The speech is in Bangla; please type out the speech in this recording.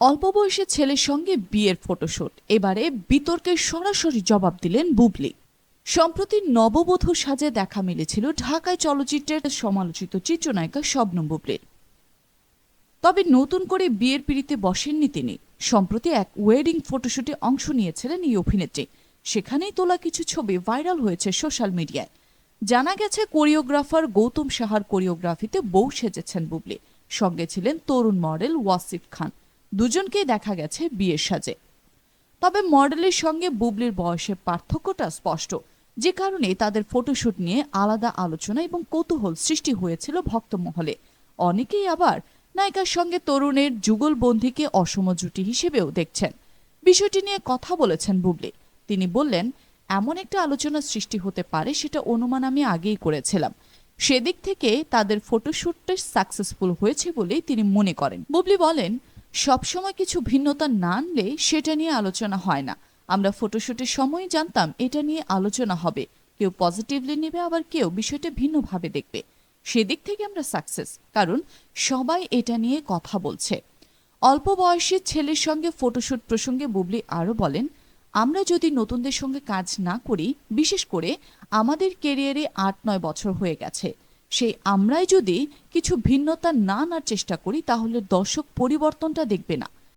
অল্প বয়সী ছেলের সঙ্গে বিয়ের ফটোশুট। এবারে বিতর্কের সরাসরি জবাব দিলেন বুবলি। সম্প্রতি নববধূ সাজে দেখা মিলেছিল ঢাকায় চলচ্চিত্রের সমালোচিত চিত্রনায়িকা শবনম বুবলির। তবে নতুন করে বিয়ের পিড়িতে বসেননি তিনি। সম্প্রতি এক ওয়েডিং ফটোশুটে অংশ নিয়েছিলেন এই অভিনেত্রী। সেখানেই তোলা কিছু ছবি ভাইরাল হয়েছে সোশ্যাল মিডিয়ায়। জানা গেছে, কোরিওগ্রাফার গৌতম সাহার কোরিওগ্রাফিতে বউ সেজেছেন বুবলি। সঙ্গে ছিলেন তরুণ মডেল ওয়াসিফ খান। দুজনকেই দেখা গেছে বিয়ের সাজে। তবে মডেলের সঙ্গে বুবলির বয়সের পার্থক্যটা স্পষ্ট। যে কারণে তাদের ফটোশুট নিয়ে আলাদা আলোচনা এবং কৌতূহল সৃষ্টি হয়েছিল ভক্তমহলে। অনেকেই আবার নায়িকার সঙ্গে তরুণের যুগলবন্ধিকে অসম জুটি হিসেবেও দেখছেন। বিষয়টি নিয়ে কথা বলেছেন বুবলি। তিনি বললেন, এমন একটা আলোচনা সৃষ্টি হতে পারে, সেটা অনুমান আমি আগেই করেছিলাম। সেদিক থেকে তাদের ফটোশ্যুটটা সাকসেসফুল হয়েছে বলেই তিনি মনে করেন। বুবলি বলেন সবসময় কিছু ভিন্নতা না আনলে সেটা নিয়ে আলোচনা হয় না। আমরা ফটোশুটের সময় জানতাম এটা নিয়ে আলোচনা হবে। কেউ পজিটিভলি নেবে, আবার কেউ বিষয়টা ভিন্নভাবে দেখবে। সেদিক থেকে আমরা সাকসেস, কারণ সবাই এটা নিয়ে কথা বলছে। অল্প বয়সী ছেলের সঙ্গে ফটোশুট প্রসঙ্গে বুবলি আরও বলেন, আমরা যদি নতুনদের সঙ্গে কাজ না করি, বিশেষ করে আমাদের কেরিয়ারে আট নয় বছর হয়ে গেছে। সেই আমরাই যদি কিছু ভিন্নতা না আনার চেষ্টা করি তাহলে দর্শক পরিবর্তনটা দেখবে না।